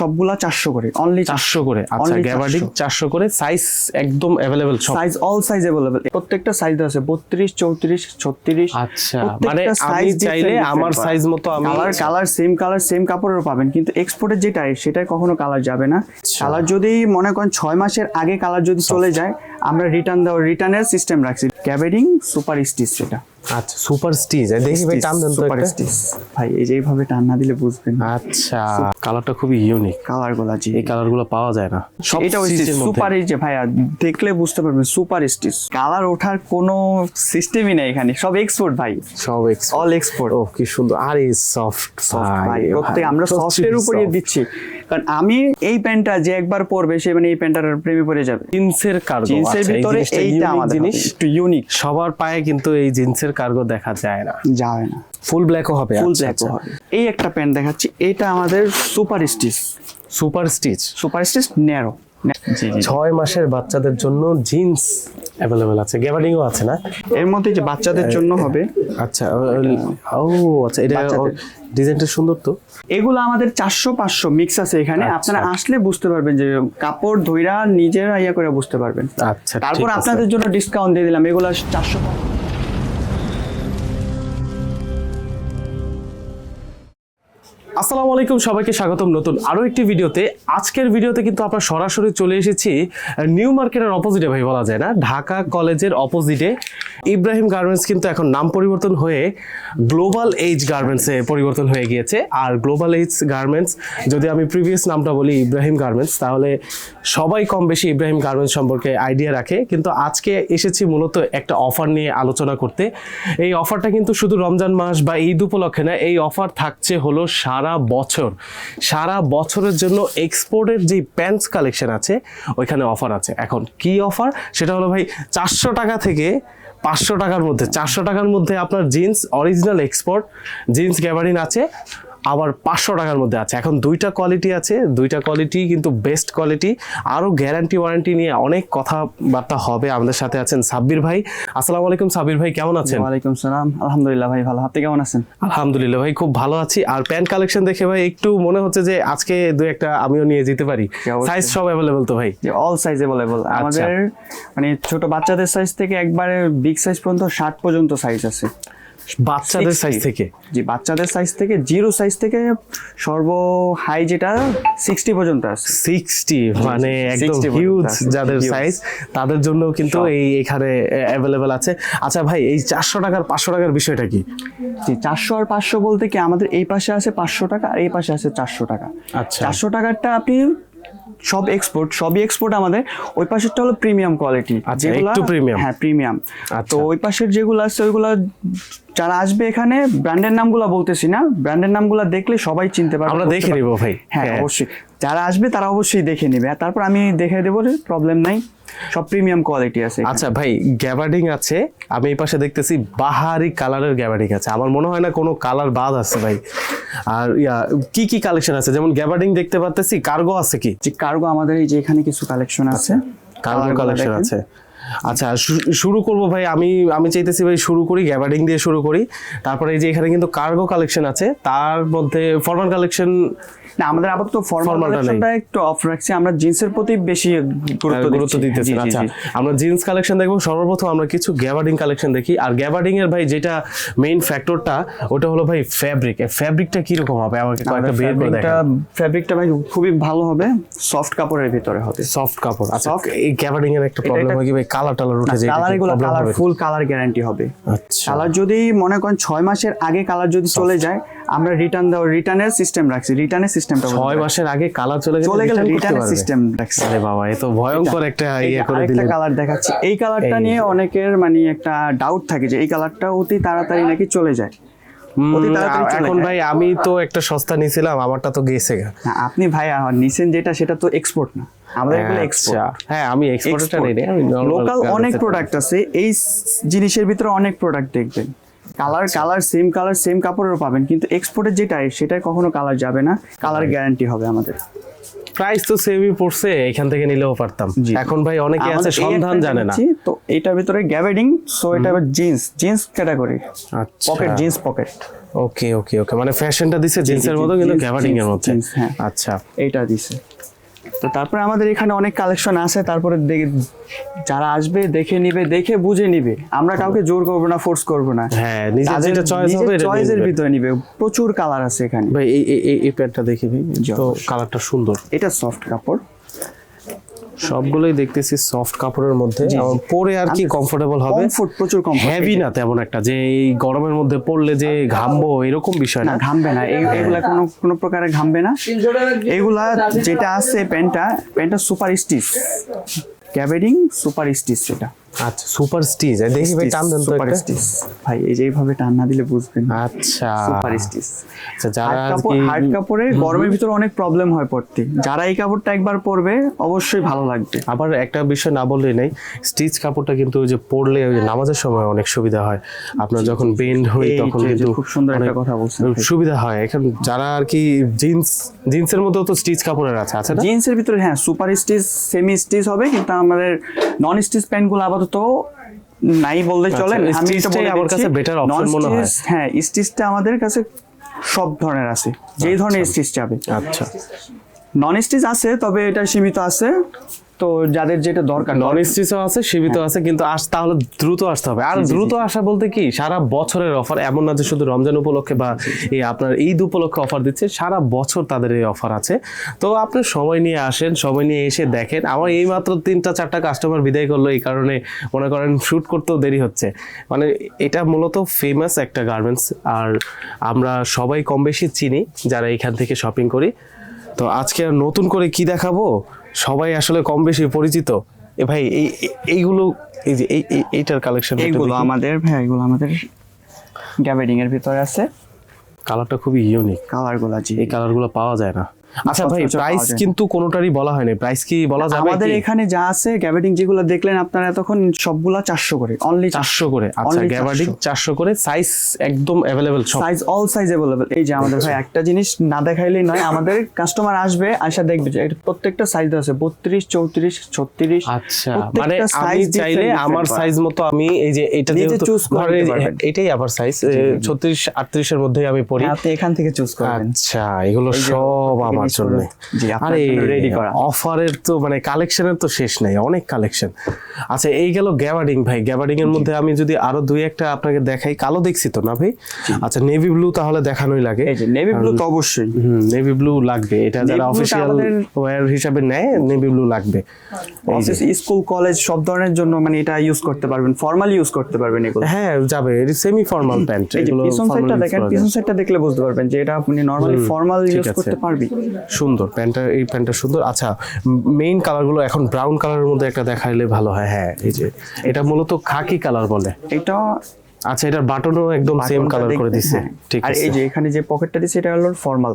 সবগুলা চারশো করে অনলি চারশো। করে। আচ্ছা গ্যাবার্ডিং চারশো। করে সাইজ একদম অ্যাভেলেবেল সব। সাইজ অল সাইজ অ্যাভেলেবল প্রত্যেকটা সাইজ আছে বত্রিশ চৌত্রিশ ছত্রিশ। আচ্ছা মানে আমি চাইলে আমার সাইজ মতো আমি colour colour same colour same কাপড়ের পাবেন কিন্তু এক্সপোর্টের যেটা সেটাই কখনো কালার যাবে না। আচ্ছা। কালার যদি মনে করেন ছয় মাসের আগে কালার যদি চলে যায় আমরা রিটার্ন দেওয়ার রিটার্নের সিস্টেম রাখছি। ক্যাবেরিং সুপার স্টিচ সেটা আচ্ছা সুপার স্টিচ দেখি ভাই টান দেন তো সুপার একটা। স্টিচ ভাই এই যে এইভাবে টান না দিলে বুঝবেন আচ্ছা কালারটা খুবই ইউনিক কালারগুলা জি এই কালারগুলো পাওয়া যায় না। সব এটা সুপার এই যে ভাইয়া দেখলে বুঝতে পারবেন সুপার স্টিচ কালার ওঠার কোনো সিস্টেমই নেই এখানে সব এক্সপোর্ট ভাই। সব এক্স অল এক্সপোর্ট ও কি সুন্দর। আর এই সফট ভাই প্রত্যেক আমরা সফটের উপরে দিচ্ছি। কারণ আমি এই প্যান্টটা যে একবার পরবে সে মানে এই প্যান্টটার প্রেমে পড়ে যাবে। জিন্সের কার্গো জিন্সের ভিতরে এইটা আমাদের জিনিস। একটু ইউনিক সবার পায়ে কিন্তু এই জিন্সের কার্গো দেখা যায় না। যাবে না। ফুল ব্ল্যাকও হবে ফুল আচ্ছা, ব্ল্যাক আচ্ছা। হবে। এই একটা প্যান্ট দেখাচ্ছি এটা আমাদের super stitch super stitch super stitch narrow ছয় মাসের বাচ্চাদের জন্য জিন্স অ্যাভেলেবেল আছে। গ্যাবার্ডিংও আছে না? এর মধ্যে যে বাচ্চাদের জন্য হবে আচ্ছা ও আচ্ছা এটা ডিজাইনটা সুন্দর তো? এগুলো আমাদের চারশো পাঁচশো মিক্স আছে এখানে। আচ্ছা। আপনারা আসলে বুঝতে পারবেন যে কাপড় ধইরা নিজেরা ইয়া করে বুঝতে পারবেন। আচ্ছা তারপর আপনাদের জন্য ডিসকাউন্ট দিয়ে দিলাম। এগুলো চারশো আসসালামু আলাইকুম, সবাইকে স্বাগতম নতুন আরও একটি ভিডিওতে। আজকের ভিডিওতে কিন্তু আমরা সরাসরি চলে এসেছি, নিউ মার্কেটের অপোজিটে ভাই, বলা যায় না? ঢাকা কলেজের অপোজিটে ইব্রাহিম গার্মেন্টস কিন্তু এখন নাম পরিবর্তন হয়ে গ্লোবাল এইজ গার্মেন্টসে পরিবর্তন হয়ে গিয়েছে। আর গ্লোবাল এইজ গার্মেন্টস, যদি আমি প্রিভিয়াস নামটা বলি ইব্রাহিম গার্মেন্টস, তাহলে সবাই কম বেশি ইব্রাহিম গার্মেন্টস সম্পর্কে আইডিয়া রাখে। কিন্তু আজকে এসেছি মূলত একটা অফার নিয়ে আলোচনা করতে। এই অফারটা কিন্তু শুধু রমজান মাস বা ঈদ উপলক্ষে না, এই অফার থাকছে হলো সারা বছর, সারা বছরের জন্য এক্সপোর্টের যে প্যান্টস কালেকশন আছে, ওইখানে অফার আছে। এখন কি অফার সেটা হলো ভাই, চারশো টাকা থেকে পাঁচশো টাকার মধ্যে, চারশো টাকার মধ্যে আপনার jeans original export jeans gabardine আছে। আবার পাঁচশো টাকার মধ্যে আছে। এখন দুইটা কোয়ালিটি আছে দুইটা কোয়ালিটি কিন্তু বেস্ট কোয়ালিটি আরও গ্যারান্টি ওয়ারেন্টি নিয়ে অনেক কথাবার্তা হবে আমাদের সাথে আছেন সাব্বির ভাই। আসসালামু আলাইকুম সাব্বির ভাই কেমন আছেন? ওয়ালাইকুম সালাম। আলহামদুলিল্লাহ ভাই ভালো। আপনি কেমন আছেন? আলহামদুলিল্লাহ ভাই খুব ভালো আছি। আর প্যান্ট কালেকশন দেখে ভাই একটু মনে হচ্ছে যে আজকে দু একটা আমিও নিয়ে যেতে পারি। সাইজ সব অ্যাভেলেবল তো ভাই? অল সাইজ অ্যাভেলেবল আমাদের মানে ছোট বাচ্চাদের সাইজ থেকে একবারে বিগ সাইজ পর্যন্ত ষাট পর্যন্ত সাইজ আছে। বাচ্চাদের সাইজ থেকে। জি বাচ্চাদের সাইজ থেকে জিরো সাইজ থেকে সর্ব হাই যেটা সিক্সটি পর্যন্ত আছে। সিক্সটি মানে একদম হিউজ যাদের সাইজ তাদের জন্য কিন্তু এই এখানে অ্যাভেলেবেল আছে। আচ্ছা ভাই এই চারশো টাকার পাঁচশো টাকার বিষয়টা কি? জি চারশো আর পাঁচশো বলতে কি আমাদের এই পাশে আছে পাঁচশো টাকা আর এই পাশে আছে চারশো টাকা। আচ্ছা। চারশো টাকারটা আপনি সব এক্সপোর্ট সবই এক্সপোর্ট আমাদের। ওই পাশেরটা হলো প্রিমিয়াম কোয়ালিটি একটু প্রিমিয়াম হ্যাঁ প্রিমিয়াম আচ্ছা। তো ওই পাশের যেগুলো আছে ওইগুলো যারা আসবে এখানে ব্র্যান্ডের নামগুলো বলতেছি না ব্র্যান্ডের নামগুলো দেখলে সবাই চিনতে পারবে আমরা দেখে। নিব ভাই। হ্যাঁ হ্যাঁ। অবশ্যই। যারা আসবে তারা অবশ্যই দেখে নেবে। আর তারপর আমি দেখে দেবো প্রবলেম নাই। সব প্রিমিয়াম কোয়ালিটি আছে আচ্ছা ভাই গ্যাবার্ডিং আছে। আমি এই পাশে দেখতেছি বাহারি কালারের গ্যাবার্ডিং আছে। আমার মনে হয় না কোনো কালার বাদ আছে ভাই। আর ইয়া কি কি কালেকশন আছে? যেমন গ্যাবার্ডিং দেখতে পাচ্তেছি কার্গো আছে কি? যে কার্গো আমাদের এই যে এখানে কিছু কালেকশন আছে। কার্গো কালেকশন আছে। আচ্ছা শুরু করব ভাই। আমি আমি চাইতেছি ভাই শুরু করি গ্যাবার্ডিং দিয়ে শুরু করি। তারপরে এই যে এখানে কিন্তু কার্গো কালেকশন আছে। তার মধ্যে ফরমাল কালেকশন না আমাদের আপাতত ফর্মাল Formal টা নেই। কালেকশনটা একটু অফ রাখছি আমরা জিন্সের প্রতি বেশি গুরুত্ব গুরুত্ব দিচ্ছি। দিতেছি। আচ্ছা আমরা জিন্স কালেকশন দেখব সর্বপ্রথম আমরা কিছু গ্যাবার্ডিং কালেকশন দেখি। আর গ্যাবার্ডিং এর ভাই যেটা মেইন ফ্যাক্টরটা ওটা হলো ভাই ফ্যাব্রিক ফ্যাব্রিকটা কি রকম হবে? আমাকে কয়েকটা বের করে ফ্যাব্রিকটা ফ্যাব্রিকটা ভাই খুবই ভালো হবে সফট কাপড়ের ভিতরে হবে। সফট কাপড়। আচ্ছা এই গ্যাবার্ডিং এর একটা প্রবলেম হয় কি ভাই? কালার টালার উঠে যায় কালার এগুলো কালার ফুল কালার গ্যারান্টি হবে। আচ্ছা। কালার যদি মনে করেন ছয় মাসের আগে কালার যদি চলে যায় আমরা রিটার্ন দাও রিটার্নের সিস্টেম রাখছি রিটার্নের সিস্টেমটা ছয় মাসের আগে কালার চলে গেলে চলে গেলে রিটার্নের সিস্টেম রাখছি। আরে বাবা এ তো ভয়ঙ্কর একটা ইয়ে করে দিলেন। কালার দেখাচ্ছি। এই কালারটা নিয়ে অনেকের মানে একটা ডাউট থাকে যে এই কালারটা অতি তাড়াতাড়ি নাকি চলে যায়। এখন ভাই আমি তো একটা সস্তা নিয়েছিলাম আমারটা তো গেছে আপনি ভাই নিছেন যেটা সেটা তো এক্সপোর্ট না। আমাদের এগুলো আচ্ছা। এক্সপোর্ট হ্যাঁ আমি এক্সপোর্টটা নেই লোকাল অনেক প্রোডাক্ট আছে এই জিনিসের ভিতরে অনেক প্রোডাক্ট দেখবেন। Colour. Colour same colour same কাপড়েরও পাবেন। কিন্তু এক্সপোর্টের যেটাই সেটাই কখনো কালার যাবে না। কালার গ্যারান্টি হবে আমাদের। প্রাইস তো সেমই পড়ছে এখান থেকে নিলেও পারতাম। এখন ভাই অনেকে আছে সন্ধান জানে না। তো এটার ভিতরে গ্যাবেডিং সো এটা আবার জিন্স জিন্স ক্যাটাগরি আচ্ছা। Pocket jeans pocket okay okay okay মানে ফ্যাশনটা দিছে জিন্সের মতো কিন্তু গ্যাবার্ডিং এর মধ্যে। হ্যাঁ। আচ্ছা। এটা দিছে। তো তারপরে আমাদের এখানে অনেক কালেকশন আছে তারপরে দেখে- যারা আসবে দেখে নিবে দেখে বুঝে নিবে। আমরা কাউকে জোর করব না ফোর্স করব না। হ্যাঁ যেটা চয়েস হবে চয়েসের ভিতরে নিবে। প্রচুর কালার আছে এখানে। ভাই এই এই- দেখি ভাই তো কালারটা সুন্দর। এটা সফট কাপড়। সবগুলোই দেখতেছি সফট কাপড়ের মধ্যে। পরে আর কি কমফোর্টেবল হবে? কমফোর্ট প্রচুর কমফোর্ট হেভি না তেমন একটা যে এই গরমের মধ্যে পড়লে যে ঘামবো এরকম বিষয় না। ঘামবে না। এইগুলা এগুলা কোনো কোনো প্রকারে ঘামবে না। এগুলা যেটা আছে প্যান্টটা প্যান্টটা সুপার স্টিচ ক্যাবেরিং সুপার স্টিচ সেটা আচ্ছা সুপার স্টিচ দেখি ভাই টান দেন তো সুপার স্টিচ ভাই এই যে এইভাবে টান না দিলে বুঝবেন আচ্ছা। সুপার স্টিচ আচ্ছা যারা কাপড় হার্ড কাপড়ে গরমের ভিতরে অনেক প্রবলেম হয় পড়তে। যারা এই কাপড়টা একবার পরবে অবশ্যই ভালো লাগবে। আবার একটা বিষয় না বললেই নেই স্টিচ কাপড়টা কিন্তু ওই যে পরলে ওই নামাজের সময় অনেক সুবিধা হয়। আপনার যখন বেন্ড হই তখন কিন্তু খুব সুন্দর একটা কথা বলছেন সুবিধা হয়। এখন যারা আর কি জিন্স জিন্সের মধ্যেও তো স্টিচ কাপড়ের আছে আছে না? জিন্সের ভিতরে হ্যাঁ সুপার স্টিচ সেমি স্টিচ হবে কিন্তু আমাদের নন স্টিচ প্যান্টগুলো আপাতত নাই বললে চলে। আচ্ছা, আমি তো বলি আমার কাছে বেটার অপশন মনে হয়। হ্যাঁ স্টিচটা আমাদের কাছে সব ধরনের আছে। যে ধরনের স্টিচ চাবে। আচ্ছা। নন স্টিচ আছে তবে এটা সীমিত আছে। তো যাদের যেটা দরকার নন স্টিচও আছে সীমিত আছে কিন্তু আস তাহলে দ্রুত আসতে হবে। আর দ্রুত আসা বলতে কি সারা বছরের অফার এমন না যে শুধু রমজান উপলক্ষে বা এই আপনার ঈদ উপলক্ষে অফার দিচ্ছে সারা বছর তাদের এই অফার আছে। তো আপনি সময় নিয়ে আসেন সময় নিয়ে এসে দেখেন। আমার এই মাত্র তিনটা চারটা কাস্টমার বিদায় করল এই কারণে মনে করেন শ্যুট করতেও দেরি হচ্ছে। মানে এটা মূলত ফেমাস একটা গার্মেন্টস আর আমরা সবাই কম বেশি চিনি যারা এখান থেকে শপিং করি। তো আজকে আর নতুন করে কি দেখাবো? সবাই আসলে কম বেশি পরিচিত। এ ভাই এই এই- এইগুলো এই যে এই এই- এইটার কালেকশন এইগুলো আমাদের ভাই এগুলো আমাদের গ্যাবেডিং এর ভিতরে আছে। কালারটা খুবই ইউনিক কালারগুলো আছে জি। এই কালারগুলো পাওয়া যায় না। আচ্ছা ভাই সচরাচর প্রাইস পাওয়া যায় না। কিন্তু কোনোটারই বলা হয়নি প্রাইস কি বলা যাবে আমাদের কি এখানে যা আছে গ্যাবেডিং যেগুলো দেখলেন আপনারা এতক্ষণ সবগুলা চারশো করে অনলি চারশো করে আচ্ছা Only গ্যাবার্ডিং 400 চারশো করে সাইজ একদম অ্যাভেলেবেল সব সাইজ অল সাইজ अवेलेबल এই যে আমাদের ভাই একটা জিনিস না দেখাইলেই নয় আমাদের কাস্টমার আসবে আশা দেখবে যে এটা প্রত্যেকটা সাইজ আছে বত্রিশ চৌত্রিশ ছত্রিশ আচ্ছা প্রত্যেকটা মানে আমি size different চাইলে different আমার করা। সাইজ মতো আমি এই যে এটা নিজে যেহেতু choose করে ধরেন এই নিতে যে- পারবেন। এটাই আমার সাইজ ছত্রিশ আটত্রিশের মধ্যে আমি পড়ি আপনি এখান থেকে চুজ করবেন আচ্ছা এগুলো এই যে সব থেকে আমার জন্য করা। অফারের তো মানে কালেকশনের তো শেষ নাই অনেক কালেকশন আচ্ছা এই গেল গ্যাবার্ডিং ভাই। গ্যাবার্ডিং এর মধ্যে আমি যদি আরও দুই একটা আপনাকে দেখাই কালো দেখছি তো না ভাই? আচ্ছা নেভি ব্লু তাহলে দেখানোই লাগে। এই যে নেভি ব্লু তো অবশ্যই। নেভি ব্লু লাগবে। এটা যারা আমাদের- ওয়্যার হিসাবে নেয় নেভি ব্লু লাগবে। অফিস স্কুল কলেজ সব ধরনের জন্য মানে এটা ইউজ করতে পারবেন। ফর্মাল ইউজ করতে পারবেন এগুলো। হ্যাঁ যাবে। এটা সেমি ফর্মাল প্যান্ট এগুলো পিছন সাইডটা দেখেন পিছন সাইডটা দেখলে বুঝতে পারবেন যে এটা আপনি নরমালি ফর্মাল ইউজ করতে পারবি। সুন্দর প্যান্টটা এই প্যান্টটা সুন্দর। আচ্ছা মেইন কালারগুলো এখন ব্রাউন কালারের মধ্যে একটা দেখাইলে ভালো হয়। হ্যাঁ এই যে এটা মূলত খাকি কালার বলে। এটা আচ্ছা এটার বাটনও একদম সেম কালার করে দিছে। ঠিক ঠিক আর আছে। এই যে এখানে যে পকেটটা দিছে এটা হলো formal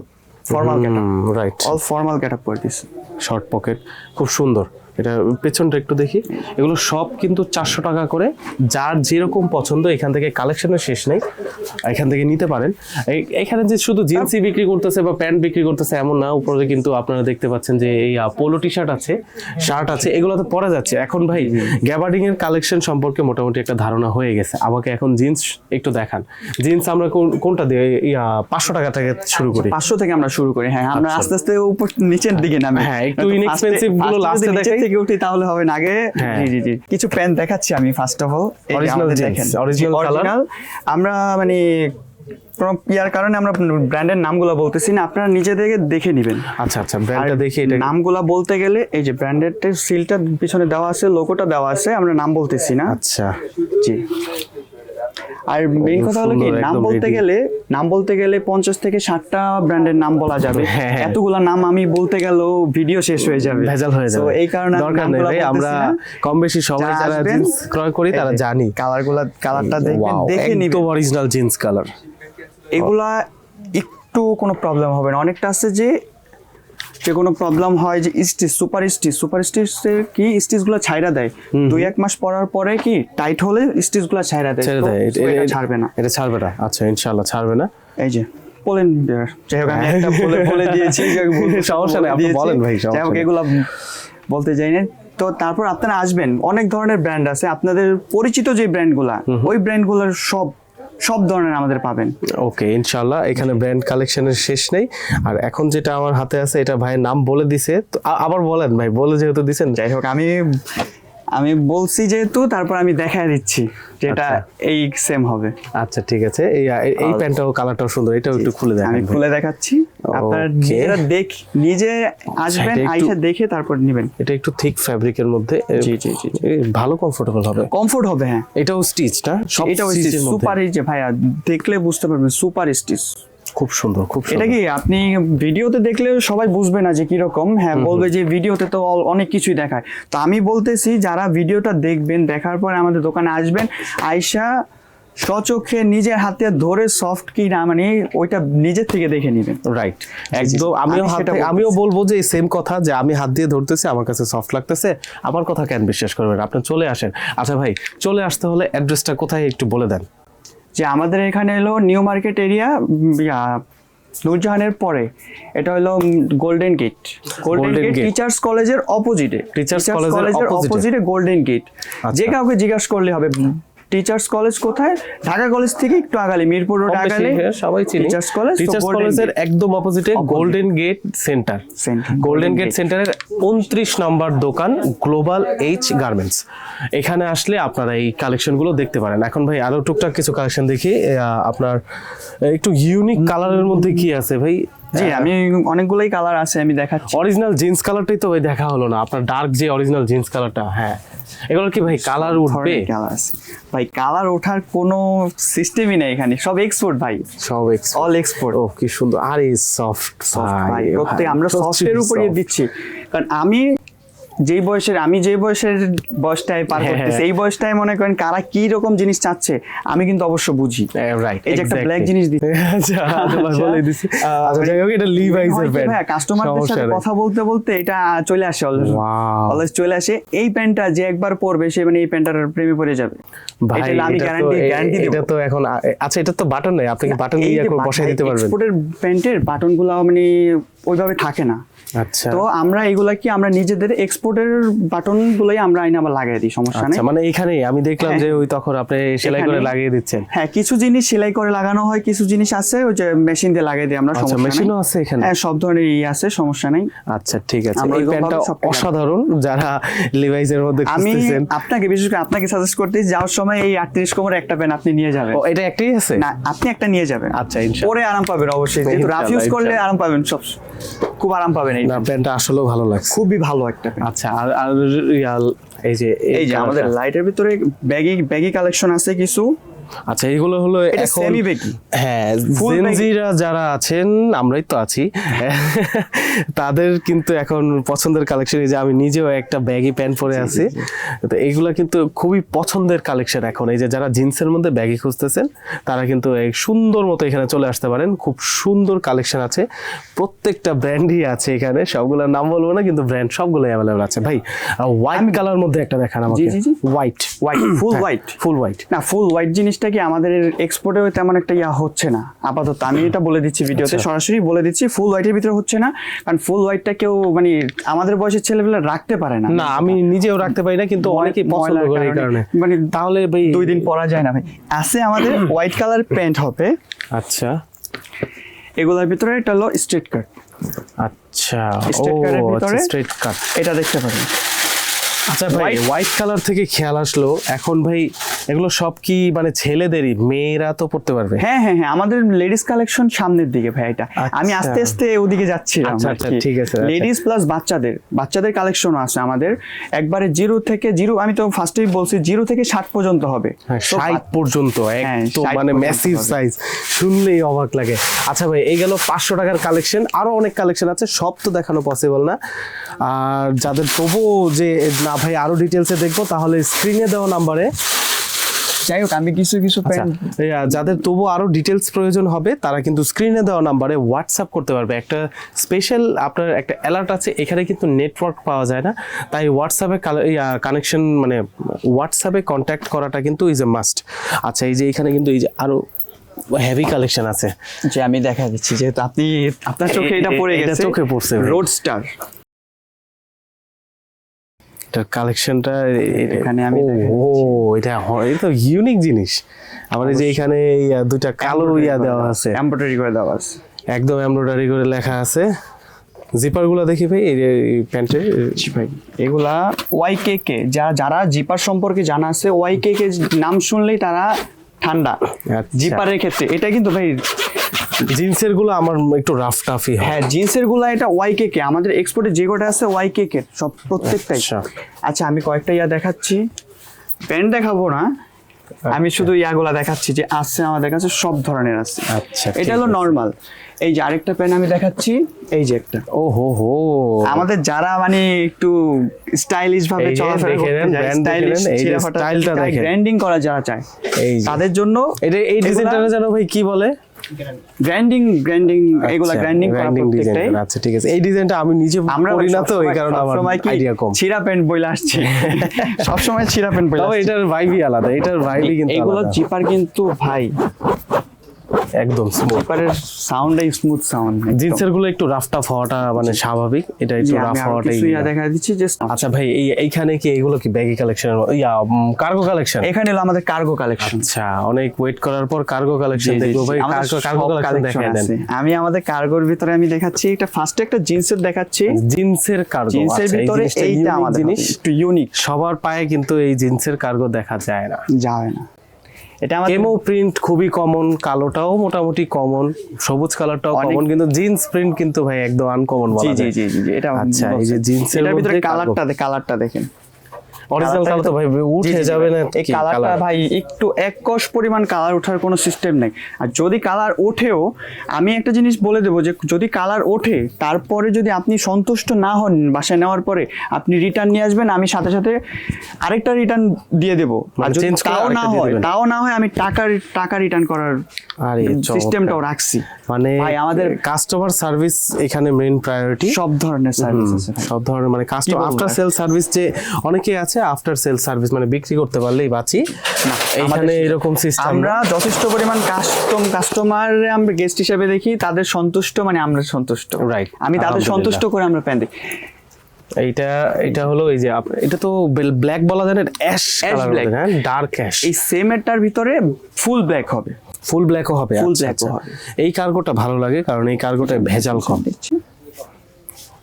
formal getup right all formal getup করে দিছে। শর্ট পকেট খুব সুন্দর। এটা পেছনটা একটু দেখি। এগুলো সব কিন্তু চারশো টাকা করে। যার যেরকম পছন্দ এখান থেকে কালেকশনের শেষ নেই। এখান থেকে নিতে পারেন। এখানে যে শুধু জিন্সই বিক্রি করতেছে বা প্যান্ট বিক্রি করতেছে এমন না উপরে কিন্তু আপনারা দেখতে পাচ্ছেন যে এই পোলো টি শার্ট আছে শার্ট আছে এগুলো তো পরা যাচ্ছে। এখন ভাই গ্যাবার্ডিং এর কালেকশন সম্পর্কে মোটামুটি একটা ধারণা হয়ে গেছে। আমাকে এখন জিন্স একটু দেখান। জিন্স আমরা কোন- কোনটা দিয়ে ইয়া পাঁচশো টাকা থেকে শুরু করি? পাঁচশো থেকে আমরা শুরু করি। হ্যাঁ আমরা আচ্ছা। আস্তে আস্তে উপর নিচের দিকে নামি। হ্যাঁ, একটু এ- গুলো নিচের দেখাই। থেকে উঠি তাহলে হবে না। আগে হ্যাঁ। জি জি জি। কিছু প্যান্ট দেখাচ্ছি আমি ফার্স্ট অফ অল অরিজিনাল আমরা মানে কোনো ইয়ার কারণে আমরা ব্র্যান্ডের নামগুলো বলতেছি না আপনারা নিজে থেকে দেখে নেবেন। আচ্ছা আচ্ছা ব্র্যান্ডটা দেখে এটা নামগুলা বলতে গেলে এই যে ব্র্যান্ডের সিলটা পিছনে দেওয়া আছে লোগোটা দেওয়া আছে আমরা নাম বলতেছি না। আচ্ছা। জি। আর মেইন কথা হলো কি নাম বলতে গেলে নাম বলতে গেলে পঞ্চাশ থেকে ষাটটা ব্র্যান্ডের নাম বলা যাবে। হ্যাঁ। এতগুলা নাম আমি বলতে গেলেও ভিডিও শেষ হয়ে যাবে। ভেজাল হয়ে যাবে। এই কারণে দরকার নেই আমরা কম বেশি সবাই যারা জিন্স ক্রয় করি তারা জানি। কালারগুলা কালারটা দেখবেন দেখে নিবেন। অরিজিনাল জিন্স কালার এগুলা একটু কোনো প্রবলেম হবে না। অনেকটা আছে যে যে কোনো প্রবলেম হয় যে স্টিচ সুপার স্টিচ সুপার স্টিচের কি স্টিচগুলো ছাইরা দেয়? দুই এক মাস পরার পরে কি টাইট হলে স্টিচগুলো ছাইরা দেয়? ছেড়ে দেয়। এটা- ছাড়বে না। এটা ছাড়বে না। আচ্ছা ইনশাআল্লাহ ছাড়বে না। এই যে বলেন যাই হোক আমি একটা বলে বলে দিয়েছি সমস্যা নেই, আপনি বলেন ভাই, যাই হোক এগুলো বলতে যাই না। তো তারপর আপনারা আসবেন। অনেক ধরনের ব্র্যান্ড আছে। আপনাদের পরিচিত যে ব্র্যান্ডগুলা ওই ব্র্যান্ডগুলোর সব সব ধরনের আমাদের পাবেন। ওকে ইনশাল্লাহ এখানে ব্র্যান্ড কালেকশনের শেষ নেই। আর এখন যেটা আমার হাতে আছে এটা ভাইয়ের নাম বলে দিছে। তো আবার বলেন ভাই বলে যেহেতু দিছেন। যাই হোক আমি আমি বলছি যেহেতু তারপর আমি দেখায় দিচ্ছি যেটা আচ্ছা। এই সেম হবে। আচ্ছা ঠিক আছে। এই এই- প্যান্টটাও কালারটাও সুন্দর। এটাও একটু খুলে আমি দেখান ভাই। খুলে দেখাচ্ছি। আপনারা. নিজেরা দেখ নিজে আসবেন আইসা দেখে তারপর নেবেন। এটা একটু থিক ফ্যাব্রিকের মধ্যে জি, জি, জি। ভালো কমফোর্টেবল হবে। কমফোর্ট হবে হ্যাঁ। এটাও স্টিচ না? সব এটা স্টিচের মধ্যে। সুপার এই যে ভাইয়া। দেখলে বুঝতে পারবেন সুপার স্টিচ খুব সুন্দর খুব এটা কি আপনি ভিডিওতে দেখলে সবাই বুঝবে না যে কীরকম? হ্যাঁ বলবে যে ভিডিওতে তো অনেক কিছুই দেখায়। তো আমি বলতেছি যারা ভিডিওটা দেখবেন দেখার পরে আমাদের দোকানে আসবেন আয়সা স্বচক্ষে নিজের হাতে ধরে সফট কি না মানে ওইটা নিজের থেকে দেখে নেবেন। রাইট একদম আমিও আমিও বলব যে সেম কথা যে আমি হাত দিয়ে ধরতেছি আমার কাছে সফট লাগতেছে। আমার কথা কেন বিশ্বাস করবেন? আপনি চলে আসেন। আচ্ছা ভাই চলে আসতে হলে অ্যাড্রেসটা কোথায় একটু বলে দেন? যে আমাদের এখানে এলো নিউ মার্কেট এরিয়া নুরজাহানের পরে। এটা হলো golden gate golden gate teachers কলেজের অপোজিটে টিচার্স কলেজের অপোজিটে গোল্ডেন গেট আচ্ছা। যে কাউকে জিজ্ঞাসা করলে হবে টিচার্স কলেজ কোথায়? ঢাকা কলেজ থেকে একটু আগালে মিরপুর রোড আগালে হ্যাঁ, সবাই চিনি। টিচার্স কলেজ টিচার্স কলেজের একদম অপোজিটে golden gate centre golden gate. সেন্টারের উনত্রিশ নম্বর দোকান গ্লোবাল এইচ গার্মেন্টস এখানে আসলে আপনারা এই কালেকশনগুলো দেখতে পারেন। এখন ভাই আরও টুকটাক কিছু কালেকশন দেখি। আপনার একটু ইউনিক কালারের মধ্যে কি আছে ভাই? জি আমি অনেকগুলোই কালার আছে আমি দেখাচ্ছি। অরিজিনাল জিন্স কালারটাই তো ভাই দেখা হলো না। আপনার ডার্ক যে অরিজিনাল জিন্স কালারটা হ্যাঁ। এগুলো কি ভাই কালার উঠবে? কালার আছে। ভাই কালার ওঠার কোনো সিস্টেমই নেই এখানে। সব এক্সপোর্ট ভাই। সব এক্স অল এক্সপোর্ট ও কি সুন্দর। আর এই সফট ভাই প্রত্যেক আমরা সফটের উপরে দিচ্ছি। কারণ আমি যেই বয়সের আমি যেই বয়সের বয়সটায় পার হ্যাঁ, করতেছি হ্যাঁ। এই বয়সটায় মনে করেন কারা কি রকম জিনিস চাচ্ছে আমি কিন্তু অবশ্য বুঝি। রাইট এই যে একটা ব্ল্যাক জিনিস দিচ্ছে আচ্ছা আচ্ছা, আচ্ছা। বলে দিছি। আচ্ছা যাই হোক এটা লিভাইস এর প্যান্ট কাস্টমারদের সাথে কথা বলতে বলতে এটা চলে আসে অলওয়েজ. চলে আসে। এই প্যান্টটা যে একবার পরবে সে মানে এই প্যান্টটার প্রেমে পড়ে যাবে। ভাই এটা আমি গ্যারান্টি গ্যারান্টি এটা তো এখন আচ্ছা এটা তো বাটন নেই। আপনি কি বাটন দিয়ে বসাই দিতে পারবেন? এক্সপোর্টের প্যান্টের বাটনগুলো মানে ওইভাবে থাকে না। আচ্ছা। তো আমরা এগুলা কি আমরা নিজেদের এক্সপোর্টের বাটন গুলোই আমরা আইনে আবার লাগিয়ে দিই সমস্যা নেই? আচ্ছা মানে এখানেই আমি দেখলাম হ্যাঁ। যে ওই তখন আপনি সেলাই করে লাগিয়ে দিচ্ছেন। হ্যাঁ কিছু জিনিস সেলাই করে লাগানো হয় কিছু জিনিস আছে ওই যে মেশিন দিয়ে লাগিয়ে দিই আমরা আচ্ছা সমস্যা নেই। মেশিনও আছে এখানে? হ্যাঁ সব ধরনের ই আছে সমস্যা নেই। আচ্ছা ঠিক আছে। এই প্যান্টটা অসাধারণ যারা লিভাইস এর মধ্যে আমি আপনাকে বিশেষ করে আপনাকে সাজেস্ট করতে যাওয়ার সময় এই আটত্রিশ কোমর একটা প্যান্ট আপনি নিয়ে যাবেন। ও এটা একটাই আছে? না আপনি একটা নিয়ে যাবেন। আচ্ছা, ইনশাআল্লাহ। পরে আরাম পাবেন অবশ্যই। যেহেতু রাফ ইউজ করলে আরাম পাবেন সব খুব আরাম পাবেন। এই না প্যান্টটা আসলেও ভালো লাগছে। খুবই ভালো একটা আচ্ছা আর আর এই যে এই যে আমাদের লাইটের ভিতরে ব্যাগি ব্যাগি কালেকশন আছে কিছু। আচ্ছা এগুলো হলো এখন হ্যাঁ জেনজিরা যারা আছেন আমরাই তো আছি তাদের কিন্তু এখন পছন্দের কালেকশন এই যে আমি নিজেও একটা ব্যাগি প্যান্ট পরে আছি। তো এগুলা কিন্তু খুবই পছন্দের কালেকশন এখন। এই যে যারা জিন্সের মধ্যে ব্যাগি খুঁজতেছেন তারা কিন্তু এই সুন্দর মতো এখানে চলে আসতে পারেন। খুব সুন্দর কালেকশন আছে। প্রত্যেকটা ব্র্যান্ডই আছে এখানে সবগুলোর নাম বলব না কিন্তু ব্র্যান্ড সবগুলো অ্যাভেলেবল আছে। ভাই হোয়াইট কালার মধ্যে একটা দেখান আমাকে। White white full white full white না ফুল হোয়াইট জিনিসটা কি আমাদের এক্সপোর্টে তেমন একটা ইয়া হচ্ছে না। আপাতত আমি এটা বলে দিচ্ছি ভিডিওতে আচ্ছা। সরাসরি বলে দিচ্ছি ফুল হোয়াইটের ভিতরে হচ্ছে না কারণ ফুল হোয়াইটটা কেউ মানে আমাদের বয়সের ছেলেপেলে রাখতে পারে না। না আমি নিজেও রাখতে পারি না কিন্তু অনেকেই পছন্দ করে এই কারণে। মানে তাহলে ভাই দুই দিন পরা যায় না ভাই। আছে আমাদের হোয়াইট কালার প্যান্ট হবে। আচ্ছা। এগুলোর ভিতরে এটা হলো স্ট্রেট কাট আচ্ছা। ও ভিতরে? স্ট্রেট কাট এটা দেখতে পারেন। আচ্ছা ভাই হোয়াইট কালার থেকে খেয়াল আসলো। এখন ভাই এগুলো সব কি মানে ছেলেদেরই? মেয়েরা তো পড়তে পারবে। হ্যাঁ হ্যাঁ হ্যাঁ আমাদের লেডিস কালেকশন সামনের দিকে ভাই এটা। আমি আচ্ছা। আস্তে আস্তে ওদিকে যাচ্ছিলাম আচ্ছা, আচ্ছা, ঠিক আছে। লেডিস প্লাস বাচ্চাদের বাচ্চাদের কালেকশনও আছে আমাদের। একবারে জিরো থেকে জিরো আমি তো ফার্স্টেই বলছি জিরো থেকে ষাট পর্যন্ত হবে। হ্যাঁ ষাট পর্যন্ত হ্যাঁ, মানে ম্যাসিভ সাইজ শুনলেই অবাক লাগে। আচ্ছা ভাই এই গেল পাঁচশো টাকার কালেকশন আরও অনেক কালেকশন আছে সব তো দেখানো পসিবল না। আর যাদের তবুও যে না ভাই আরও ডিটেলসে দেখব তাহলে স্ক্রিনে দেওয়া নাম্বারে যাই হোক আমি কিছু কিছু আচ্ছা, যাদের তবু আরও ডিটেলস প্রয়োজন হবে তারা কিন্তু স্ক্রিনে দেওয়া নাম্বারে হোয়াটসঅ্যাপ করতে পারবে। একটা স্পেশাল আপনার একটা অ্যালার্ট আছে এখানে কিন্তু নেটওয়ার্ক পাওয়া যায় না। তাই হোয়াটসঅ্যাপে কানেকশন মানে হোয়াটসঅ্যাপে কন্ট্যাক্ট করাটা কিন্তু ইজ এ মাস্ট আচ্ছা এই যে এখানে কিন্তু এই যে আরও হেভি কালেকশন আছে। যে আমি দেখা দিচ্ছি যেহেতু আপনি আপনার চোখে এটা পড়ে গেছে। চোখে পড়ছে। রোড স্টার এটা কালেকশনটা এখানে আমি ও এটা এটা তো ইউনিক জিনিস। এই যে এখানে দুইটা কালো ইয়া দেওয়া আছে। এমব্রয়ডারি করে দেওয়া আছে। একদম এমব্রয়ডারি করে লেখা আছে। জিপারগুলো দেখি ভাই এই প্যান্টের ভাই এগুলা ওয়াইকে কে যা যারা জিপার সম্পর্কে জানা আছে ওয়াইকে কে কে নাম শুনলেই তারা ঠান্ডা। আচ্ছা। জিপারের ক্ষেত্রে। এটা কিন্তু ভাই জিন্সেরগুলো আমার একটু রাফ টাফই হয়। হ্যাঁ জিন্সেরগুলা এটা ওয়াইকে কে আমাদের এক্সপোর্টে যে কটা আছে ওয়াইকে কে সব প্রত্যেকটাই। আচ্ছা। আচ্ছা আমি কয়েকটা ইয়া দেখাচ্ছি। প্যান্ট দেখাবো না আমি শুধু ইয়াগুলা দেখাচ্ছি যে আছে আমাদের কাছে সব ধরনের আছে। আচ্ছা, এটা হলো নর্মাল এই যে আরেকটা প্যান্ট আমি দেখাচ্ছি এই যে একটা। ও হো হো। আমাদের যারা মানে একটু স্টাইলিশ ভাবে চলাফেরা করতে চায় স্টাইলিশ স্টাইলটা দেখেন। ব্র্যান্ডিং করা যারা চায় এই তাদের জন্য এটা এই ডিজাইনটা জানো ভাই কি বলে? গ্র্যান্ডিং এগুলা গ্র্যান্ডিং করা প্রত্যেকটাই। আচ্ছা ঠিক আছে। এই ডিজাইনটা আমি নিজে আমরা করি না তো এই কারণে আমার আইডিয়া কম। ছিড়া প্যান্ট বইলা আসছে? সব সময় ছিড়া প্যান্ট বইলা তবে এটার ভাইবই আলাদা এটার ভাইবই কিন্তু এগুলো জিপার কিন্তু ভাই। একদম স্মুথ সাউন্ডটাই স্মুথ সাউন্ড জিন্সেরগুলো একটু রাফ টাফ হওয়াটা মানে স্বাভাবিক এটা একটু রাফ হওয়াটাই দেখা দিচ্ছি যে আচ্ছা ভাই এই এইখানে কি এগুলো কি baggy collection yeah cargo collection এখানে হলো আমাদের কার্গো কালেকশন আচ্ছা অনেক ওয়েট করার পর কার্গো কালেকশন দেখব ভাই কার্গো কার্গো কালেকশন দেন। আমি আমাদের কার্গোর ভিতরে আমি দেখাচ্ছি এটা ফার্স্টে একটা জিন্সের দেখাচ্ছি। জিন্সের কার্গো জিন্সের ভিতরে এইটা আমাদের জিনিস। একটু ইউনিক সবার পায়ে কিন্তু এই জিন্সের কার্গো দেখা যায় না। যাবে না। এটা আমার কেমো প্রিন্ট খুবই কমন কালোটাও মোটামুটি কমন সবুজ কালারটাও কমন কিন্তু জিন্স প্রিন্ট কিন্তু ভাই একদম আনকমন বলা জি যায়। জি জি জি, এটা আচ্ছা, এই যে জিন্সের ভিতরে কালারটা কালারটা দেখেন। অরিজিনাল কালার তো ভাই উঠে যাবে না এই কালারটা ভাই একটু এক কষ পরিমাণ কালার ওঠার কোনো সিস্টেম নেই। আর যদি কালার ওঠেও আমি একটা জিনিস বলে দেবো যে যদি কালার ওঠে তারপরে যদি আপনি সন্তুষ্ট না হন বাসায় নেওয়ার পরে আপনি রিটার্ন নিয়ে আসবেন আমি সাথে সাথে আরেকটা রিটার্ন দিয়ে দেবো। আর মানে যদি তাও না হয় তাও না হয় আমি টাকা টাকা রিটার্ন করার সিস্টেমটাও রাখছি। মানে আমাদের কাস্টমার সার্ভিস এখানে মেইন প্রায়োরিটি সব ধরনের সার্ভিস আছে সব ধরনের মানে কাস্টমার আফটার সেল সার্ভিস যে অনেকেই আছে আফটার সেল সার্ভিস মানে বিক্রি করতে পারলেই বাঁচি। এখানে এরকম সিস্টেম আমরা যথেষ্ট পরিমাণ কাস্টম কাস্টমার আমরা গেস্ট হিসেবে দেখি তাদের সন্তুষ্ট মানে আমরা সন্তুষ্ট। Right. আমি তাদের সন্তুষ্ট করে আমরা প্যান দিই। এইটা এটা হলো এই যে এটা তো ব্ল্যাক বলা যায় না অ্যাশ কালার। হ্যাঁ ডার্ক অ্যাশ এই সেম সেমেরটার ভিতরে ফুল ব্ল্যাক হবে। ফুল ব্ল্যাকও হবে ফুল আচ্ছা, black ও আচ্ছা। হবে। এই কার্গোটা ভালো লাগে কারণ এই কার্গোটা ভেজাল কম।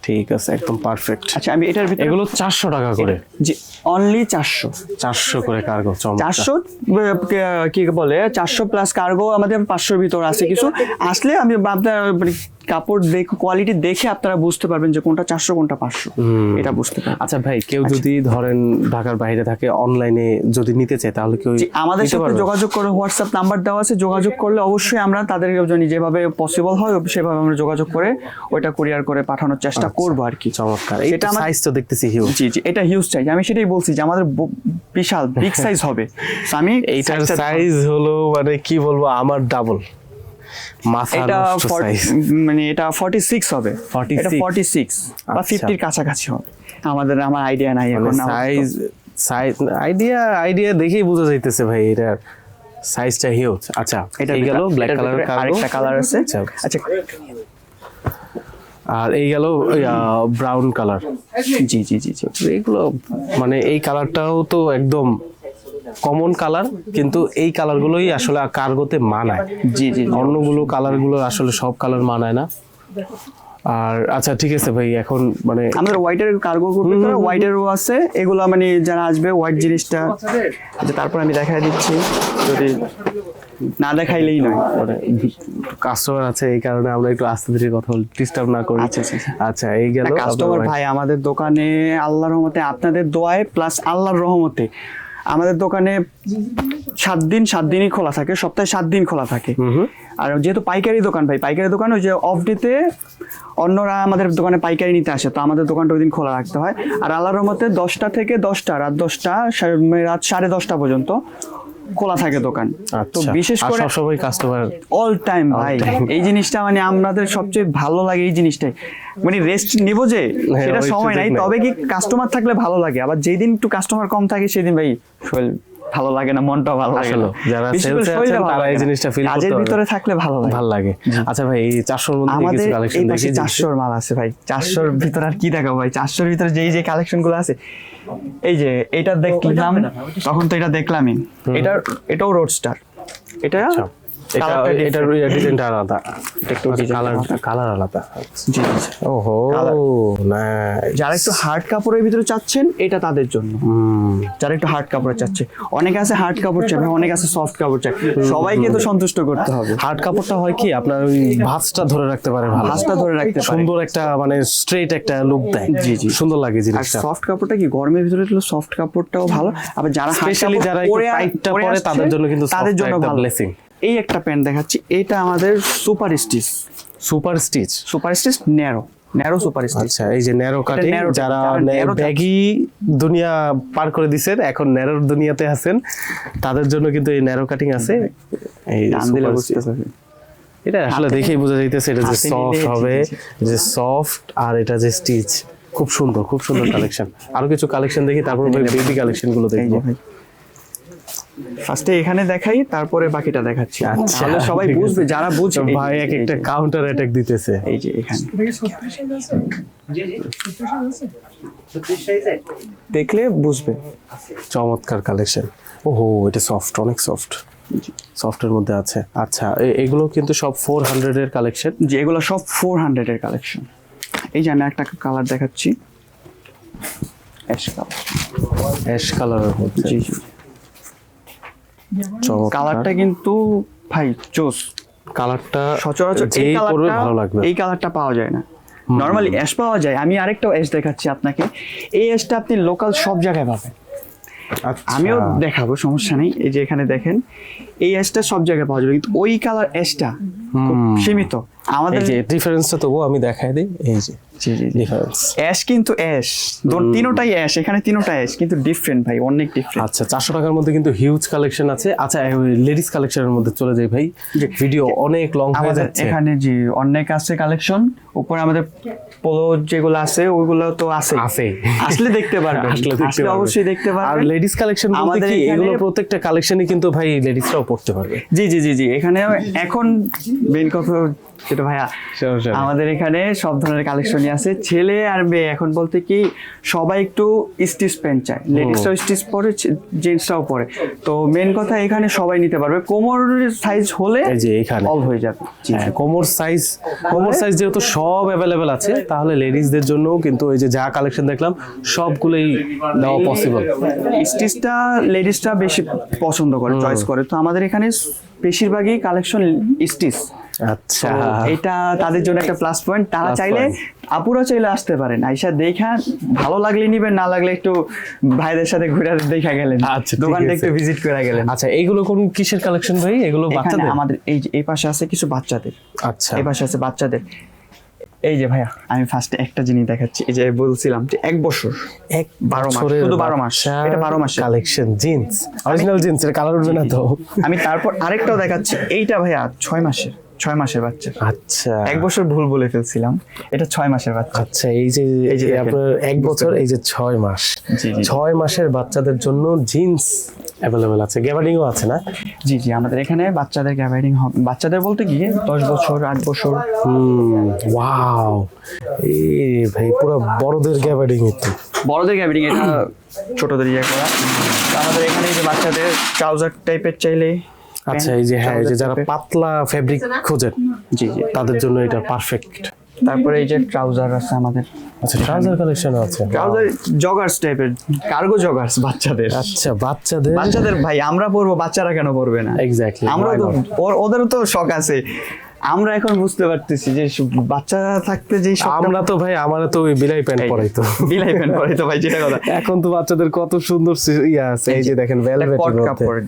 ঠিক আছে একদম পারফেক্ট আচ্ছা আমি এটার ভিতরে এগুলো চারশো টাকা করে। যে অনলি চারশো। চারশো করে কার্গো চারশো কি বলে চারশো প্লাস কার্গো আমাদের পাঁচশোর ভিতর আছে কিছু। আসলে আমি আপনার মানে কাপড় দেখ কোয়ালিটি দেখে আপনারা বুঝতে পারবেন যে কোনটা চারশো কোনটা পাঁচশো। এটা বুঝতে পারবেন। আচ্ছা ভাই কেউ যদি ধরেন ঢাকার বাইরে থাকে অনলাইনে যদি নিতে চায় তাহলে কেউ আমাদের সাথে যোগাযোগ করে হোয়াটসঅ্যাপ নাম্বার দেওয়া আছে যোগাযোগ করলে অবশ্যই আমরা তাদের জন্য যেভাবে পসিবল হয় সেভাবে আমরা যোগাযোগ করে ওইটা কুরিয়ার করে পাঠানোর চেষ্টা করব আর কি। চমৎকার। এটা আমার- সাইজ তো দেখতেছি হিউজ জি জি এটা হিউজ সাইজ আমি সেটাই বলছি যে আমাদের বিশাল বিগ সাইজ হবে। আমি এইটার সাইজ হলো মানে কি বলব আমার ডাবল মাথা এটা নষ্ট 40 মানে এটা 46 হবে। 46 এটা 46 বা আচ্ছা। 50 এর কাছাকাছি হবে। আমাদের আমার আইডিয়া নাই এখন সাইজ সাইজ আইডিয়া আইডিয়া দেখেই বোঝা যাইতেছে ভাই এটার সাইজটা হিউজ আচ্ছা এই গেল ব্ল্যাক কার্গো আরেকটা কালার আছে। আচ্ছা। আর এই গেল ব্রাউন কালার জি জি জি জি। এইগুলো মানে এই কালারটাও তো একদম কমন কালার কিন্তু এই কালারগুলোই আসলে কার্গোতে মানায়। জি জি। অন্যগুলো কালারগুলো আসলে সব কালার মানায় না। আর আচ্ছা ঠিক আছে ভাই এখন মানে আমাদের হোয়াইটের কার্গো ভিতরে হোয়াইটেরও আছে। এগুলো মানে যারা আসবে হোয়াইট জিনিসটা। আচ্ছা তারপর আমি দেখাই দিচ্ছি। যদি না দেখাইলেই নয়। কাস্টমার আছে এই কারণে আমরা একটু আস্তে ধীরে কথা বলি ডিস্টার্ব না করি। আচ্ছা, আচ্ছা, আচ্ছা। আচ্ছা এই গেল কাস্টমার ভাই আমাদের দোকানে আল্লাহর রহমতে আপনাদের দোয়ায় প্লাস আল্লাহর রহমতে আমাদের দোকানে সাত দিন সাত দিনই খোলা থাকে সপ্তাহে সাত দিন খোলা থাকে। আর যেহেতু পাইকারি দোকান ভাই পাইকারি দোকান ওই যে অফ ডেতে অন্যরা আমাদের দোকানে পাইকারি নিতে আসে তো আমাদের দোকানটা ওই দিন খোলা রাখতে হয়। আর আল্লাহর রহমতে দশটা থেকে দশটা রাত দশটা মানে রাত সাড়ে দশটা পর্যন্ত খোলা থাকে দোকান। তো আচ্ছা বিশেষ করে সবসময় কাস্টমার অল টাইম ভাই। এই জিনিসটা মানে আমাদের সবচেয়ে ভালো লাগে এই জিনিসটাই। মানে রেস্ট নিব যে হ্যাঁ, সেটা সময় নাই। তবে কি কাস্টমার থাকলে ভালো লাগে? আবার যেই দিন একটু কাস্টমার কম থাকে সেদিন ভাই ভালো লাগে না মনটাও ভালো লাগে যারা শরীরটা আছেন, তারা এই জিনিসটা feel করতে কাজের। ভিতরে থাকলে ভালো লাগে। ভালো লাগে। আচ্ছা ভাই এই চারশোর মধ্যে আমাদের কিছু কালেকশন দেখি চারশোর মাল আছে ভাই। চারশোর ভিতরে আর কি দেখাবো ভাই? চারশোর ভিতরে যেই যে কালেকশনগুলো আছে এই যে এটা দেখলাম তখন তো এটা দেখলামই। এটা এটাও রোডস্টার এটা আচ্ছা, এটা এটার ডিজাইনটা আলাদা। একটু কালার কালার আলাদা। জি, জি। ওহো যারা একটু হার্ড কাপড়ের ভিতরে চাচ্ছেন এটা তাদের জন্য। যারা একটু হার্ড কাপড় চাচ্ছে। অনেকে আছে হার্ড কাপড় চায় ভাই, আছে সফট কাপড় চায়। সবাইকে তো সন্তুষ্ট করতে হবে। হার্ড কাপড়টা হয় কি? আপনার ওই ভাঁজটা ধরে রাখতে পারে ভালো। ভাঁজটা ধরে রাখতে পারে। সুন্দর একটা মানে স্ট্রেট একটা লুক দেয়। জি, জি। সুন্দর লাগে আর জিনিসটা সফট কাপড়টা কি? গরমের ভিতরে সফট কাপড়টাও ভালো। আবার যারা স্পেশালি যারা একটু টাইটটা পরে পরে তাদের জন্য কিন্তু তাদের জন্য ভালো। এই একটা প্যান্ট দেখাচ্ছি এটা আমাদের super stitch super stitch super stitch narrow narrow super stitch আচ্ছা এই যে ন্যারো কাটিং যারা ব্যাগি দুনিয়া পার করে দিছেন এখন ন্যারোর দুনিয়াতে আছেন তাদের জন্য কিন্তু এই ন্যারো কাটিং আছে। এই stitch। পারবে এটা আসলে দেখেই বোঝা যাইতেছে এটা যে সফট হবে যে সফট আর এটা যে স্টিচ খুব সুন্দর খুব সুন্দর কালেকশন আরও কিছু কালেকশন দেখি তারপর বেবি কালেকশনগুলো দেখব। ফার্স্টে এখানে দেখাই তারপরে বাকিটা দেখাচ্ছি। আচ্ছা, সবাই বুঝবে যারা বুঝবে তো ভাই এক একটা কাউন্টার অ্যাটাক দিতেছে। এই যে এখানে। দেখলে বুঝবে। চমৎকার কালেকশন ওহো এটা সফট অনেক সফট সফটের মধ্যে আছে। আচ্ছা এ- এগুলো কিন্তু সব ফোর হান্ড্রেড এর কালেকশন যে এগুলো সব ফোর হান্ড্রেড এর কালেকশন এই যে আমি একটা কালার দেখাচ্ছি। অ্যাশ কালার অ্যাশ কালারের মধ্যে জি। কালারটা কিন্তু ভাই চোস। কালারটা সচরাচর এই কালারটা ভালো লাগবে। এই কালারটা পাওয়া যায় না। নর্মালি অ্যাশ পাওয়া যায়। আমি আরেকটা অ্যাশ দেখাচ্ছি আপনাকে। এই অ্যাশটা আপনি লোকাল সব জায়গায় পাবেন। আচ্ছা। আমিও দেখাবো সমস্যা নেই। এই যে এখানে দেখেন এই অ্যাশটা সব জায়গায় পাওয়া যাবে। কিন্তু ওই কালার অ্যাশটা সীমিত। আমাদের যে ডিফারেন্সটা তবুও আমি দেখাই দিই। এই যে। জি জি জি। ডিফারেন্স অ্যাশ কিন্তু অ্যাশ তিনোটাই অ্যাশ এখানে তিনোটা অ্যাশ কিন্তু ডিফারেন্ট ভাই অনেক ডিফারেন্ট আচ্ছা চারশো টাকার মধ্যে কিন্তু হিউজ কালেকশন আছে। আচ্ছা লেডিস কালেকশনের মধ্যে চলে যাই ভাই। ভিডিও অনেক লং হয়ে আমাদের যাচ্ছে। এখানে জি অনেক আছে কালেকশন উপরে আমাদের পোলো যেগুলো আছে ওইগুলো তো আছে। আছে। আসলে দেখতে আসলে পারবেন। অবশ্যই দেখতে আর লেডিস কালেকশন আমাদের এগুলো প্রত্যেকটা কালেকশনই কিন্তু ভাই লেডিসরাও পড়তে পারবে। জি জি জি জি। এখানে এখন কথা যেটা ভাইয়া. আমাদের এখানে সব ধরনের কালেকশনই আছে ছেলে আর মেয়ে। এখন বলতে কি সবাই একটু স্টিচ প্যান্ট চায়। লেডিসরাও স্টিচ পরে জেন্টসরাও পরে। তো মেন কথা এখানে সবাই নিতে পারবে। কোমরের সাইজ হলে এই যে এখানে। অল হয়ে যাবে। হ্যাঁ, কোমর সাইজ কোমর সাইজ যেহেতু সব অ্যাভেলেবেল আছে তাহলে লেডিসদের জন্য কিন্তু এই যে যা কালেকশন দেখলাম সবগুলোই দেওয়া পসিবল স্টিচটা লেডিসটা বেশি পছন্দ করে চয়েস করে। তো আমাদের এখানে বেশিরভাগই কালেকশন স্টিচ। আচ্ছা। এটা তাদের জন্য একটা প্লাস পয়েন্ট তারা চাইলে. আপুরা চাইলে আসতে পারেন। আইসা দেখা ভালো লাগলে নিবেন না লাগলে একটু ভাইদের সাথে ঘুরে দেখা গেলেন। আচ্ছা, ঠিক দোকানটা একটু ভিজিট করে গেলেন। আচ্ছা এইগুলো কোন কিসের কালেকশন ভাই? এগুলো বাচ্চাদের? আমাদের এই যে এই পাশে আছে কিছু বাচ্চাদের। আচ্ছা। এই পাশে আছে বাচ্চাদের। এই যে ভাইয়া আমি ফার্স্টে একটা জিনিস দেখাচ্ছি। এই যে বলছিলাম যে এক বছর। এক বারো মাস, শুধু বারো মাস। এটা বারো মাসের। কালেকশন জিন্স অরিজিনাল জিন্স এর কালার উঠবে না তো। আমি তারপর আরেকটাও দেখাচ্ছি। এইটা ভাইয়া ছয় মাসের। ছয় মাসের বাচ্চা। আচ্ছা। এক বছর ভুল বলে ফেলছিলাম এটা ছয় মাসের বাচ্চা। আচ্ছা এই যে এই যে আপনার এক বছর এই যে ছয় মাস। ছয় মাসের বাচ্চাদের জন্য জিন্স অ্যাভেলেবেল আছে। গ্যাবার্ডিংও আছে না? জি জি আমাদের এখানে বাচ্চাদের গ্যাবারিং হবে বাচ্চাদের বলতে গিয়ে দশ বছর আট বছর। ওয়াও এই ভাই পুরো বড়দের গ্যাবার্ডিং একটু বড়দের গ্যাবারিং এটা ছোটদের ইয়ে করা। আমাদের এখানে যে বাচ্চাদের ট্রাউজার টাইপের চাইলে আচ্ছা এই যে হ্যাঁ এই যে যারা পাতলা ফেব্রিক খোঁজেন জি জি তাদের জন্য এটা পারফেক্ট তারপরে এই যে ট্রাউজার আছে আমাদের। আচ্ছা ট্রাউজার কালেকশন আছে। ট্রাউজার জগার্স টাইপের কার্গো জগার্স বাচ্চাদের। আচ্ছা বাচ্চাদের বাচ্চাদের ভাই আমরা পরবো বাচ্চারা কেন পরবে না? এক্স্যাক্টলি আমরা তো ওদেরও তো শখ আছে। আমরা এখন বুঝতে পারতেছি যে বাচ্চা থাকতে যে আমরা তো ভাই আমার তো ওই বিলাই প্যান্ট পরাই তো। বিলাই প্যান্ট পরে তো ভাই যেটা কথা। এখন তো বাচ্চাদের কত সুন্দর ইয়া আছে এই যে দেখেন ভেলভেট কাপড়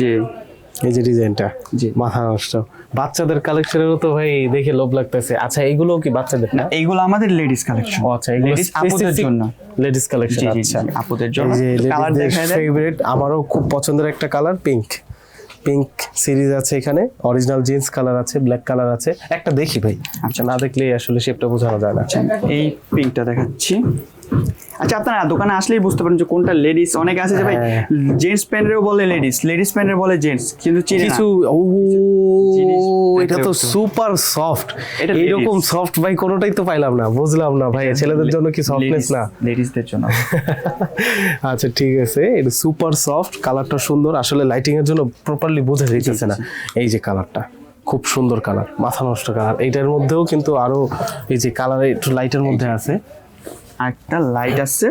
জি। এই যে ডিজাইনটা জি। মাথা নষ্ট বাচ্চাদের কালেকশনেরও তো ভাই দেখে লোভ লাগতেছে। আচ্ছা এগুলো কি বাচ্চাদের? না এইগুলো আমাদের লেডিস কালেকশন ও আচ্ছা এগুলো আপুদের জন্য। লেডিস কালেকশন আচ্ছা। আপুদের জন্য। লেডিসদের দেখায় ফেভারিট আমারও খুব পছন্দের একটা কালার পিঙ্ক পিঙ্ক সিরিজ আছে এখানে অরিজিনাল জিন্স কালার আছে ব্ল্যাক কালার আছে। একটা দেখি ভাই আচ্ছা। না দেখলে আসলে শেপটা বোঝানো যায় না। এই পিঙ্কটা দেখাচ্ছি। আচ্ছা আপনারা দোকানে আসলেই বুঝতে পারেন যে কোনটা লেডিস অনেক আছে যে ভাই হ্যাঁ। জেন্টস প্যান্টেরও বলে লেডিস লেডিস প্যান্টের বলে জেন্টস কিন্তু কিছু ও এটা তো সুপার সফট এইরকম সফট ভাই কোনোটাই তো পাইলাম না বুঝলাম না ভাই ছেলেদের জন্য কি সফটনেস না। লেডিসদের জন্য। আচ্ছা ঠিক আছে এটা সুপার সফট কালারটা সুন্দর আসলে লাইটিং এর জন্য প্রপারলি বোঝা যাইতেছে না। এই যে কালারটা খুব সুন্দর কালার মাথা নষ্ট কালার এইটার মধ্যেও কিন্তু আরও এই যে কালার একটু লাইটের মধ্যে আছে। একটা লাইট আসছে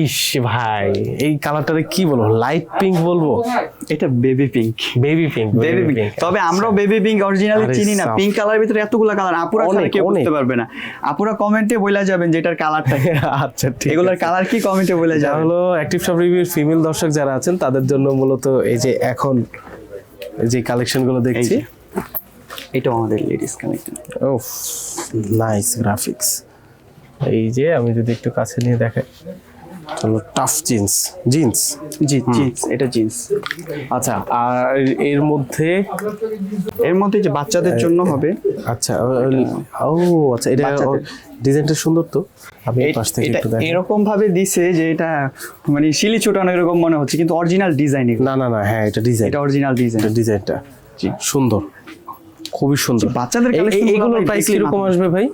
ইস ভাই এই কালারটারে কি বলব? লাইট পিঙ্ক বলব? এটা baby pink baby pink baby pink তবে আমরাও বেবি পিঙ্ক অরিজিনালি চিনি না। পিঙ্ক কালার ভিতরে এতগুলো কালার আপুরা ছাড়া কেউ বুঝতে পারবে না। আপুরা কমেন্টে বলে যাবেন যে এটার কালারটা আচ্ছা ঠিক এগুলোর আছে। কালার কি কমেন্টে বলে যাবেন? হলো অ্যাক্টিভ শপ রিভিউর ফিমেল দর্শক যারা আছেন তাদের জন্য মূলত এই যে এখন এই যে কালেকশনগুলো দেখছি যে। এটাও আমাদের ladies collection of nice graphics এই যে আমি যদি একটু কাছে নিয়ে দেখাই। চলো টাফ জিন্স জিন্স জি জিন্স এটা জিন্স আচ্ছা আর এর মধ্যে? এর মধ্যে যে বাচ্চাদের জন্য হবে। আচ্ছা ও আচ্ছা এটা ডিজাইনটা সুন্দর তো। আমি পাশ থেকে একটু দেখাই। এরকম ভাবে দিছে যে এটা মানে শিলি ছোটানো এরকম মনে হচ্ছে কিন্তু অরিজিনাল ডিজাইন না না না হ্যাঁ এটা ডিজাইন এটা অরিজিনাল ডিজাইন এটা ডিজাইনটা জি। সুন্দর। খুবই সুন্দর। বাচ্চাদের এই- collection এই- গুলো এগুলোর ভাই প্রাইস কীরকম আসবে ভাই?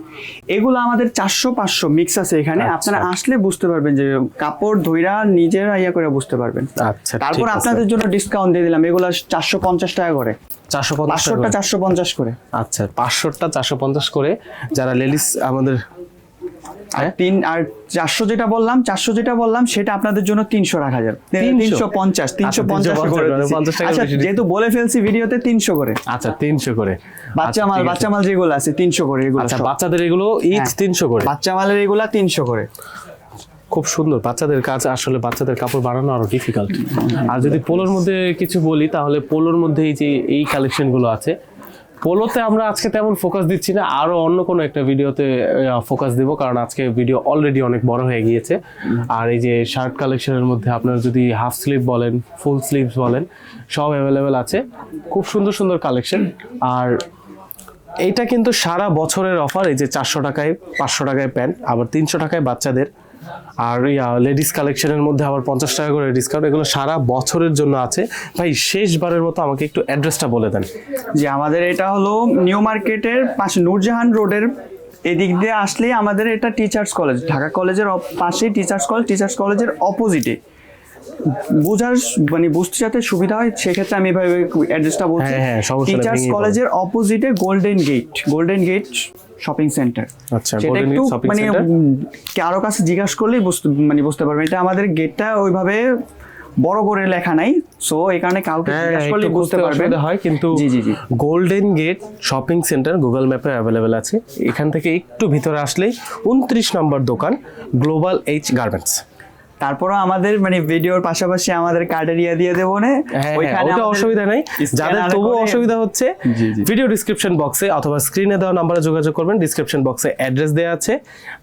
এগুলো আমাদের চারশো পাঁচশো মিক্স আছে এখানে। আচ্ছা। আপনারা আসলে বুঝতে পারবেন যে কাপড় ধইরা নিজেরা ইয়া করে বুঝতে পারবেন। আচ্ছা তারপর আপনাদের জন্য ডিসকাউন্ট দিয়ে দিলাম। এগুলো চারশো পঞ্চাশ টাকা করে। চারশো পঞ্চাশ চারশো পঞ্চাশ করে। আচ্ছা পাঁচশোটা চারশো পঞ্চাশ করে যারা লেডিস আমাদের তিন আর চারশো যেটা বললাম চারশো যেটা বললাম সেটা আপনাদের জন্য তিনশো রাখা যাবে। তিনশো? পঞ্চাশ তিনশো আচ্ছা, পঞ্চাশ করে। 50 টাকা আচ্ছা যেহেতু বলে ফেলছি ভিডিওতে তিনশো করে। আচ্ছা তিনশো করে। বাচ্চা আচ্ছা, মাল বাচ্চা মাল যেগুলো আছে তিনশো করে এগুলো আচ্ছা বাচ্চাদের এগুলো ইচ হ্যাঁ। তিনশো করে। বাচ্চা মালের এগুলা তিনশো করে। খুব সুন্দর বাচ্চাদের কাজ আসলে বাচ্চাদের কাপড় বানানো আরও ডিফিকাল্ট আর যদি পোলোর মধ্যে কিছু বলি তাহলে পোলোর মধ্যে এই যে এই কালেকশনগুলো আছে পোলোতে আমরা আজকে তেমন ফোকাস দিচ্ছি না, আরও অন্য কোনো একটা ভিডিওতে ফোকাস দিব, কারণ আজকে ভিডিও অলরেডি অনেক বড় হয়ে গিয়েছে। আর এই যে শার্ট কালেকশনের মধ্যে আপনারা যদি হাফ স্লিভ বলেন ফুল স্লিভস বলেন, সব অ্যাভেলেবেল আছে। খুব সুন্দর সুন্দর কালেকশন আর এইটা কিন্তু সারা বছরের অফার এই যে চারশো টাকায়, পাঁচশো টাকায় প্যান্ট আবার তিনশো টাকায় বাচ্চাদের। আর লেডিস কালেকশনের মধ্যে আবার পঞ্চাশ টাকা করে ডিসকাউন্ট এগুলো সারা বছরের জন্য আছে। ভাই শেষবারের মতো আমাকে একটু অ্যাড্রেসটা বলে দেন। যে আমাদের এটা হলো নিউ মার্কেটের পাশে নূরজাহান রোডের এদিক দিয়ে আসলে আমাদের এটা টিচার্স কলেজ ঢাকা কলেজের পাশেই টিচার্স কলেজ টিচার্স কলেজের অপোজিটে বোঝার মানে বুঝতে যাতে সুবিধা হয় সেক্ষেত্রে আমি এভাবে অ্যাড্রেসটা বলছি। টিচার্স কলেজের অপোজিটে golden gate golden gate shopping centre আচ্ছা, সেটা একটু মানে কারও কাছে জিজ্ঞাসা করলেই বুঝতে মানে বুঝতে পারবেন। এটা আমাদের গেটটা ওইভাবে বড় করে লেখা নাই সো এই কারণে কাউকে জিজ্ঞেস জিজ্ঞাসা করলে বুঝতে পারবে হয় কিন্তু জি জি জি। Golden gate shopping centre Google ম্যাপে অ্যাভেলেবেল আছে। এখান থেকে একটু ভিতরে আসলেই উনত্রিশ নম্বর দোকান গ্লোবাল এইচ গার্মেন্টস তারপরও আমাদের মানে ভিডিওর পাশাপাশি আমাদের কার্ডের ইয়ে দিয়ে দেবো না। হ্যাঁ হ্যাঁ, অসুবিধা নেই। যাদের তবুও অসুবিধা হচ্ছে। ভিডিও ডিসক্রিপশন বক্সে অথবা স্ক্রিনে দেওয়া নাম্বারে যোগাযোগ করবেন ডিসক্রিপশন বক্সে অ্যাড্রেস দেওয়া আছে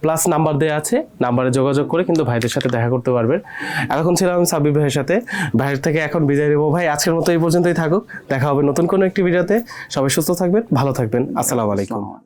প্লাস নাম্বার দেওয়া আছে নাম্বারে যোগাযোগ করে কিন্তু ভাইদের সাথে দেখা করতে পারবেন। এখন ছিলাম আমি সাব্বির ভাইয়ের সাথে ভাইয়ের থেকে এখন বিদায় নেব। ভাই আজকের মতো এই পর্যন্তই থাকুক। দেখা হবে নতুন কোনো একটি ভিডিওতে সবাই সুস্থ থাকবেন ভালো থাকবেন। আসসালামু আলাইকুম।